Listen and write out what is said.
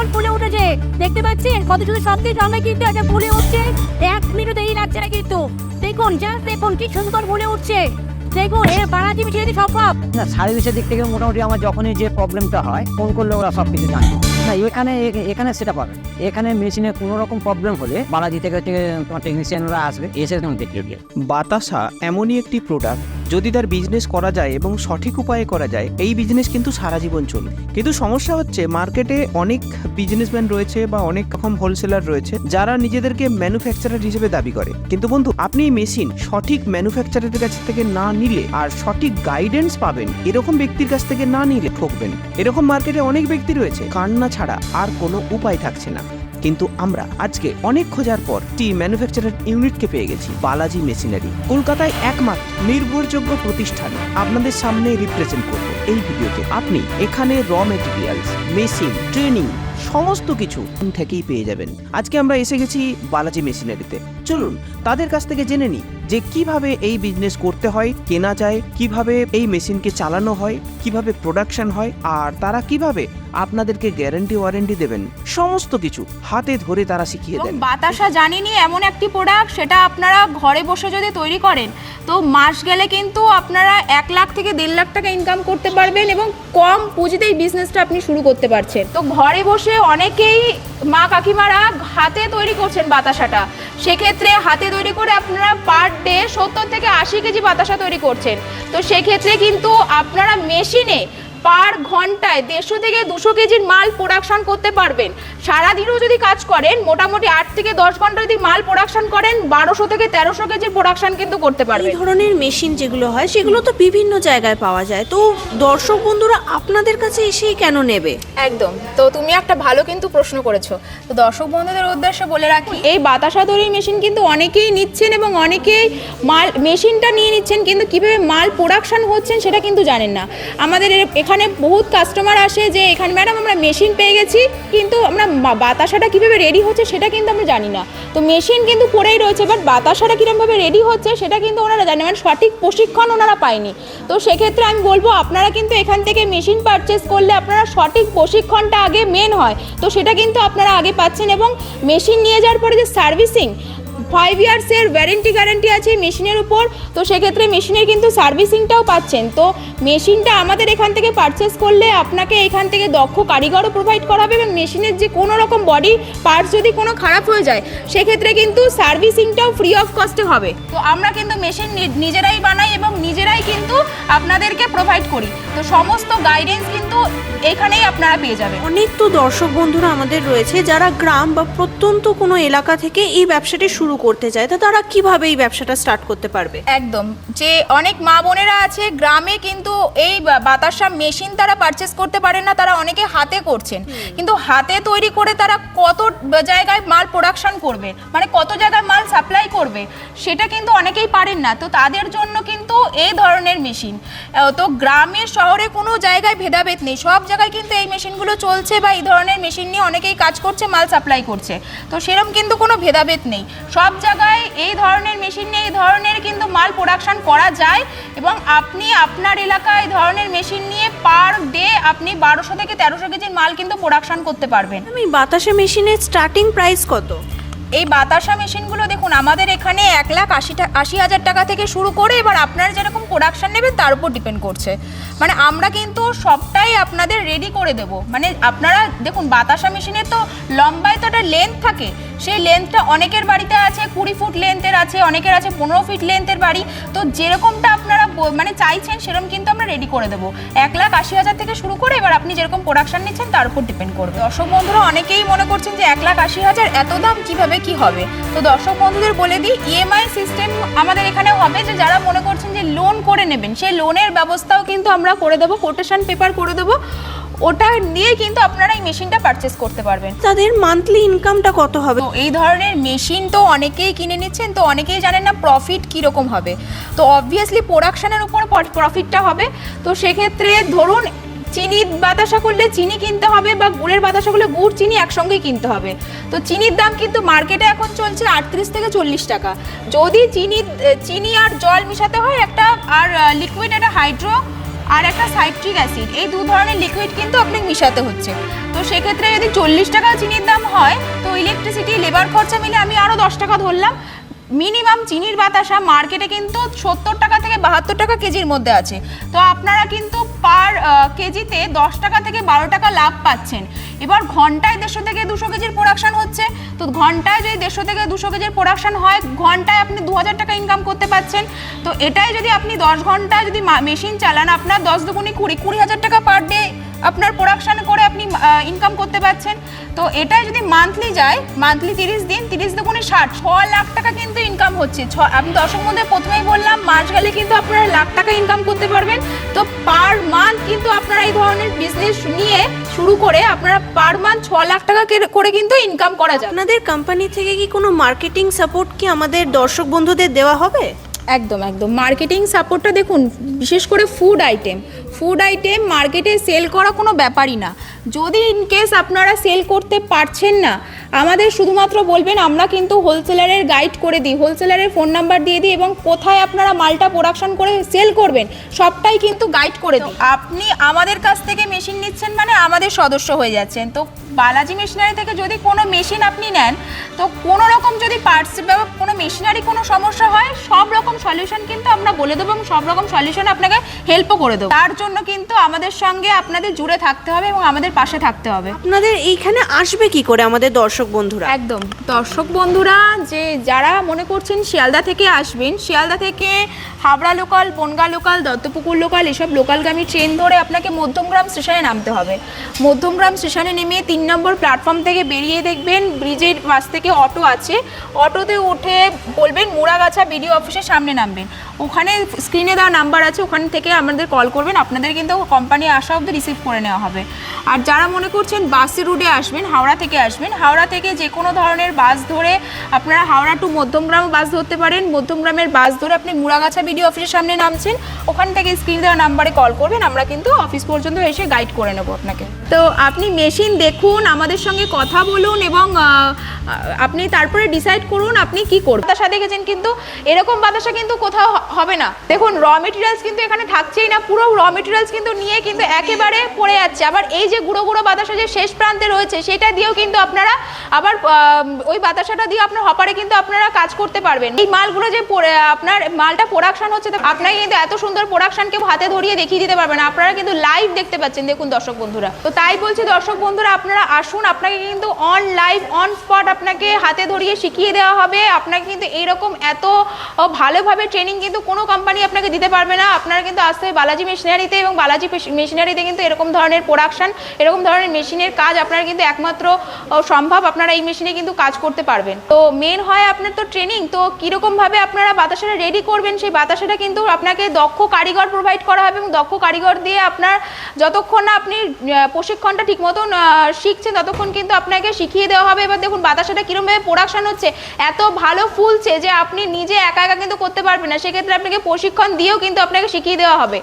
সুন্দর ফুলে উঠেছে। দেখতে পাচ্ছেন? কত সুন্দর সত্যি সঙ্গে কিন্তু এটা ফুলে উঠছে। এক মিনিট দেরি লাগছে না কিন্তু। দেখুন, জাস্ট দেখুন কি সুন্দর ফুলে উঠছে। দেখুন, এর বাড়াচ্ছি মিশিয়ে সম্ভব না সার্ভিসের দিক থেকে মোটামুটি আমার যখনই যে প্রবলেমটা হয় ফোন করলে ওরা সব কিছু জানে। না, এখানে এখানে সেটা পাবে এখানে মেশিনে কোনো রকম প্রবলেম হলে বালাজি থেকে তোমার টেকনিশিয়ানরা আসবে, এসে তুমি দেখে বাতাসা এমনই একটি প্রোডাক্ট যদি তার বিজনেস করা যায় এবং সঠিক উপায়ে করা যায়, এই বিজনেস কিন্তু সারা জীবন চলবে। কিন্তু সমস্যা হচ্ছে মার্কেটে অনেক বিজনেসম্যান রয়েছে বা অনেক রকম হোলসেলার রয়েছে, যারা নিজেদেরকে ম্যানুফ্যাকচারার হিসেবে দাবি করে। কিন্তু বন্ধু, আপনি মেশিন সঠিক ম্যানুফ্যাকচারের কাছ থেকে না নিলে আর সঠিক গাইডেন্স পাবেন, এরকম ব্যক্তির কাছ থেকে না নিলে ঠকবেন। এরকম মার্কেটে অনেক ব্যক্তি রয়েছে, কান্না ছাড়া আর কোনো উপায় থাকছে না। কিন্তু আমরা আজকে অনেক খোঁজার পর টি ম্যানুফ্যাকচারার ইউনিটকে পেয়ে গেছি, বালাজি মেশিনারি। কলকাতায় একমাত্র নির্ভরযোগ্য প্রতিষ্ঠান। আপনাদের সামনে রিপ্রেজেন্ট করব। এই ভিডিওতে আপনি এখানে র মেটেরিয়ালস মেশিন ট্রেনিং সমস্ত কিছু থেকেই পেয়ে যাবেন। আজকে আমরা এসে গেছি বালাজি মেশিনারিতে। চলুন, তাদের কাছ থেকে জেনে নিই যে কীভাবে এই বিজনেস করতে হয় কেনা যায় কীভাবে এই মেশিনকে চালানো হয় কীভাবে প্রোডাকশন হয় আর তারা কীভাবে আপনাদেরকে গ্যারান্টি ওয়ারেন্টি দেবেন সমস্ত কিছু হাতে ধরে তারা শিখিয়ে দেন। বাতাসা জানিনি এমন একটি প্রোডাক্ট সেটা আপনারা ঘরে বসে যদি তৈরি করেন তো মাস গেলে কিন্তু আপনারা এক লাখ থেকে দেড় লাখ টাকা ইনকাম করতে পারবেন এবং কম পুঁজিতেই বিজনেসটা আপনি শুরু করতে পারছেন। তো ঘরে বসে অনেকেই মা কাকিমারা হাতে তৈরি করছেন বাতাসাটা। সেক্ষেত্রে হাতে তৈরি করে আপনারা পার ডে সত্তর থেকে আশি কেজি বাতাসা তৈরি করছেন। তো সেক্ষেত্রে কিন্তু আপনারা মেশিনে পার ঘন্টায় দেড়শো থেকে দুশো কেজির মাল প্রোডাকশন করতে পারবেন। সারাদিনও যদি কাজ করেন মোটামুটি আট থেকে দশ ঘণ্টা যদি মাল প্রোডাকশন করেন বারোশো থেকে তেরোশো কেজির প্রোডাকশন কিন্তু করতে পারবেন। এই ধরনের মেশিন যেগুলো হয় সেগুলো তো বিভিন্ন জায়গায় পাওয়া যায়। তো দর্শক বন্ধুরা আপনাদের কাছে এসেই কেন নেবে? একদম। তো তুমি একটা ভালো কিন্তু প্রশ্ন করেছ। তো দর্শক বন্ধুদের উদ্দেশ্যে বলে রাখি এই বাতাসা তৈরির মেশিন কিন্তু অনেকেই নিচ্ছেন এবং অনেকেই মাল মেশিনটা নিয়ে নিচ্ছেন কিন্তু কীভাবে মাল প্রোডাকশন হচ্ছেন সেটা কিন্তু জানেন না। আমাদের এখানে বহুত কাস্টমার আসে যে, এখানে ম্যাডাম আমরা মেশিন পেয়ে গেছি, কিন্তু আমরা বাতাসাটা কীভাবে রেডি হচ্ছে সেটা কিন্তু আমরা জানি না। তো মেশিন কিন্তু পড়েই রয়েছে বাট বাতাসাটা কীরকমভাবে রেডি হচ্ছে সেটা কিন্তু ওনারা জানে মানে সঠিক প্রশিক্ষণ ওনারা পায়নি। তো সেক্ষেত্রে আমি বলব, আপনারা কিন্তু এখান থেকে মেশিন পারচেস করলে আপনারা সঠিক প্রশিক্ষণটা আগে মেন হয়। তো সেটা কিন্তু আপনারা আগে পাচ্ছেন এবং মেশিন নিয়ে যাওয়ার পরে যে সার্ভিসিং ফাইভ ইয়ার্সের ওয়ারেন্টি গ্যারেন্টি আছে মেশিনের উপর। তো সেক্ষেত্রে মেশিনের কিন্তু সার্ভিসিংটাও পাচ্ছেন। তো মেশিনটা আমাদের এখান থেকে পারচেস করলে আপনাকে এখান থেকে দক্ষ কারিগরও প্রোভাইড করা হবে এবং মেশিনের যে কোনো রকম বডি পার্টস যদি কোনো খারাপ হয়ে যায়, সেক্ষেত্রে কিন্তু সার্ভিসিংটাও ফ্রি অফ কস্টে হবে। তো আমরা কিন্তু মেশিন নিজেরাই বানাই এবং কিন্তু আপনাদেরকে প্রোভাইড করি। তো সমস্ত গাইডেন্স কিন্তু এখানেই আপনারা পেয়ে যাবেন। অনেক তো দর্শক বন্ধুরা আমাদের রয়েছে যারা গ্রাম বা প্রত্যন্ত কোনো এলাকা থেকে এই ব্যবসাটি শুরু করতে চায় তো তারা কীভাবে এই ব্যবসাটা স্টার্ট করতে পারবে? একদম। যে অনেক মা বোনেরা আছে গ্রামে কিন্তু এই বাতাসা মেশিন তারা পারচেস করতে পারেন না তারা অনেকে হাতে করছেন। কিন্তু হাতে তৈরি করে তারা কত জায়গায় মাল প্রোডাকশন করবে? মানে কত জায়গায় মাল সাপ্লাই করবে? সেটা কিন্তু অনেকেই পারেন না। তো তাদের জন্য কিন্তু এই ধরনের মেশিন তো গ্রামের শহরে কোনো জায়গায় ভেদাভেদ নেই। সব জায়গায় কিন্তু এই মেশিনগুলো চলছে বা এই ধরনের মেশিন নিয়ে অনেকেই কাজ করছে, মাল সাপ্লাই করছে। তো সেরকম কিন্তু কোনো ভেদাভেদ নেই। সব জায়গায় এই ধরনের মেশিন নিয়ে, এই ধরনের কিন্তু মাল প্রোডাকশন করা যায় এবং আপনি আপনার এলাকায় এই ধরনের মেশিন নিয়ে পার ডে আপনি বারোশো থেকে তেরোশো কেজির মাল কিন্তু প্রোডাকশন করতে পারবেন। আমি বাতাসে মেশিনের স্টার্টিং প্রাইস কত? এই বাতাসা মেশিনগুলো দেখুন, আমাদের এখানে এক লাখ আশি আশি হাজার টাকা থেকে শুরু করে এবার আপনারা যেরকম প্রোডাকশান নেবেন, তার উপর ডিপেন্ড করছে। মানে আমরা কিন্তু সবটাই আপনাদের রেডি করে দেব। মানে আপনারা দেখুন, বাতাসা মেশিনের তো লম্বায় তো একটা লেন্থ থাকে। সেই লেন্থটা অনেকের বাড়িতে আছে, কুড়ি ফুট লেন্থের আছে, অনেকের আছে পনেরো ফিট লেন্থের বাড়ি। তো যেরকমটা আপনারা মানে চাইছেন, সেরকম কিন্তু আমরা রেডি করে দেবো। এক লাখ আশি হাজার থেকে শুরু করে এবার আপনি যেরকম প্রোডাকশান নিচ্ছেন, তার উপর ডিপেন্ড করবে। দর্শক বন্ধুরা, অনেকেই মনে করছেন যে এক লাখ আশি হাজার এত দাম কীভাবে কি হবে? তো দর্শক বন্ধুদের বলে দিই ইএমআই সিস্টেম আমাদের এখানে হবে যে যারা মনে করছেন যে লোন করে নেবেন সেই লোনের ব্যবস্থাও কিন্তু আমরা করে দেবো কোটেশন পেপার করে দেবো। ওটা নিয়ে কিন্তু আপনারা এই মেশিনটা পারচেস করতে পারবেন। তাদের মান্থলি ইনকামটা কত হবে? তো এই ধরনের মেশিন তো অনেকেই কিনে নিচ্ছেন তো অনেকেই জানেন না প্রফিট কীরকম হবে। তো অবভিয়াসলি প্রোডাকশানের উপর প্রফিটটা হবে। তো সেক্ষেত্রে ধরুন চিনি বাতাসা করলে চিনি কিনতে হবে বা গুড়ের বাতাসা করলে গুড়, চিনি একসঙ্গেই কিনতে হবে। তো চিনির দাম কিন্তু মার্কেটে এখন চলছে আটত্রিশ থেকে চল্লিশ টাকা। যদি চিনি চিনি আর জল মিশাতে হয়, একটা আর লিকুইড একটা হাইড্রো আর একটা সাইট্রিক অ্যাসিড এই দু ধরনের লিকুইড কিন্তু আপনাকে মিশাতে হচ্ছে। তো সেক্ষেত্রে যদি চল্লিশ টাকা চিনির দাম হয়, তো ইলেকট্রিসিটি লেবার খরচা মিলে আমি আরও দশ টাকা ধরলাম। মিনিমাম চিনির বাতাসা মার্কেটে কিন্তু সত্তর টাকা বাহাত্তর টাকা কেজির মধ্যে আছে। তো আপনারা কিন্তু পার কেজিতে দশ টাকা থেকে বারো টাকা লাভ পাচ্ছেন। এবার ঘন্টায় দেড়শো থেকে দুশো কেজির প্রোডাকশন হচ্ছে। তো ঘন্টায় যদি দেড়শো থেকে দুশো কেজির প্রোডাকশন হয়, ঘন্টায় আপনি দু হাজার টাকা ইনকাম করতে পারছেন। তো এটাই যদি আপনি দশ ঘণ্টা যদি মেশিন চালান, আপনার দশ দুগুণি কুড়ি কুড়ি হাজার টাকা পার ডে আপনার প্রোডাকশন করে আপনি ইনকাম করতে পারছেন। তো এটাই যদি মান্থলি যায় মান্থলি তিরিশ দিন, তিরিশ দুগুণে ষাট, ছ লাখ টাকা কিন্তু ইনকাম হচ্ছে। ছ আমি দশক মধ্যে প্রথমেই বললাম, মাস গেলে কিন্তু আপনারা লাখ টাকা ইনকাম করতে পারবেন। তো পার মান্থ কিন্তু আপনারা এই ধরনের বিজনেস নিয়ে শুরু করে আপনারা পার মান্থ ছ লাখ টাকা করে কিন্তু ইনকাম করা যায় আপনাদের কোম্পানি থেকে কি কোনো মার্কেটিং সাপোর্ট কি আমাদের দর্শক বন্ধুদের দেওয়া হবে? একদম একদম। মার্কেটিং সাপোর্টটা দেখুন বিশেষ করে ফুড আইটেম ফুড আইটেম মার্কেটে সেল করা কোনো ব্যাপারই না। যদি ইন কেস আপনারা সেল করতে পারছেন না আমাদের শুধুমাত্র বলবেন, আমরা কিন্তু হোলসেলারের গাইড করে দিই হোলসেলারের ফোন নাম্বার দিয়ে দিই এবং কোথায় আপনারা মালটা প্রোডাকশন করে সেল করবেন, সবটাই কিন্তু গাইড করে দিই। আপনি আমাদের কাছ থেকে মেশিন নিচ্ছেন মানে আমাদের সদস্য হয়ে যাচ্ছেন। তো বালাজি মেশিনারি থেকে যদি কোনো মেশিন আপনি নেন, তো কোনো রকম যদি পার্টস বা কোনো মেশিনারি কোনো সমস্যা হয়, সব রকম সলিউশন কিন্তু আমরা বলে দেবো এবং সব রকম সলিউশন আপনাকে হেল্পও করে দেবো। তার জন্য কিন্তু আমাদের সঙ্গে আপনাদের জুড়ে থাকতে হবে এবং আমাদের পাশে থাকতে হবে। আপনাদের এইখানে আসবে কি করে আমাদের দর্শক বন্ধুরা? একদম। দর্শক বন্ধুরা যে যারা মনে করছেন শিয়ালদা থেকে আসবেন শিয়ালদা থেকে Habra local Bongaon local Duttapukur local এসব লোকালগামী ট্রেন ধরে আপনাকে মধ্যমগ্রাম স্টেশনে নামতে হবে। মধ্যমগ্রাম স্টেশনে নেমে তিন নম্বর প্ল্যাটফর্ম থেকে বেরিয়ে দেখবেন ব্রিজের পাশ থেকে অটো আছে। অটোতে উঠে বলবেন মুড়াগাছা বিডিও অফিসের সামনে নামবেন। ওখানে স্ক্রিনে দেওয়া নাম্বার আছে, ওখান থেকে আমাদের কল করবেন। আপনাদের কিন্তু কোম্পানি আসা অবধি রিসিভ করে নেওয়া হবে। আর যারা মনে করছেন বাসে রুটে আসবেন, হাওড়া থেকে আসবেন, হাওড়া থেকে যে কোনো ধরনের বাস ধরে আপনারা হাওড়া টু মধ্যমগ্রাম বাস ধরতে পারেন। মধ্যমগ্রামের বাস ধরে আপনি মুড়াগাছা বিডিও অফিসের সামনে নামছেন। ওখান থেকে স্ক্রিন দেওয়া নাম্বারে কল করবেন। আমরা কিন্তু অফিস পর্যন্ত এসে গাইড করে নেব আপনাকে। তো আপনি মেশিন দেখুন, আমাদের সঙ্গে কথা বলুন এবং আপনি তারপরে ডিসাইড করুন আপনি কি করবেন। বাতাসা দেখেছেন কিন্তু, এরকম বাতাসা কিন্তু কোথাও হবে না। দেখুন র মেটেরিয়ালস কিন্তু এখানে থাকছেই না, পুরো র মেটেরিয়ালস কিন্তু নিয়ে কিন্তু একেবারে পড়ে যাচ্ছে। আবার এই যে গুঁড়ো গুঁড়ো বাতাসা যে শেষ প্রান্তে রয়েছে, সেটা দিয়েও কিন্তু আপনারা আবার ওই বাতাসাটা দিয়ে আপনার হপারে কিন্তু আপনারা কাজ করতে পারবেন। এই মালগুলো যে আপনার মালটা প্রোডাকশন হচ্ছে আপনাকে কিন্তু এত সুন্দর প্রোডাকশন কেউ হাতে ধরিয়ে দেখিয়ে দিতে পারবেন। আপনারা কিন্তু লাইভ দেখতে পাচ্ছেন, দেখুন দর্শক বন্ধুরা। তো তাই বলছি দর্শক বন্ধুরা আপনারা আসুন আপনাকে কিন্তু অন লাইভ অন স্পট আপনাকে হাতে ধরিয়ে শিখিয়ে দেওয়া হবে। আপনাকে কিন্তু এইরকম এত ভালোভাবে ট্রেনিং কিন্তু কোনো কোম্পানি আপনাকে দিতে পারবে না। আপনারা কিন্তু আসতে হবে বালাজি মেশিনারিতে এবং বালাজি মেশিনারিতে কিন্তু এরকম ধরনের প্রোডাকশন এরকম ধরনের মেশিনের কাজ আপনারা কিন্তু একমাত্র সম্ভব আপনারা এই মেশিনে কিন্তু কাজ করতে পারবেন। তো মেন হয় আপনার তো ট্রেনিং তো কীরকমভাবে আপনারা বাতাসাটা রেডি করবেন সেই বাতাসাটা কিন্তু আপনাকে দক্ষ কারিগর প্রোভাইড করা হবে এবং দক্ষ কারিগর দিয়ে আপনার যতক্ষণ না আপনি আহ, প্রশিক্ষণটা ঠিক মতন শিখছে শিখছেন ততক্ষণ কিন্তু আপনাকে শিখিয়ে দেওয়া হবে। এবার দেখুন বাতাসাটা কীরমভাবে প্রোডাকশন হচ্ছে। এত ভালো ফুলছে যে আপনি নিজে একা একা কিন্তু করতে পারবেন না। সেক্ষেত্রে আপনাকে প্রশিক্ষণ দিয়েও কিন্তু আপনাকে শিখিয়ে দেওয়া হবে।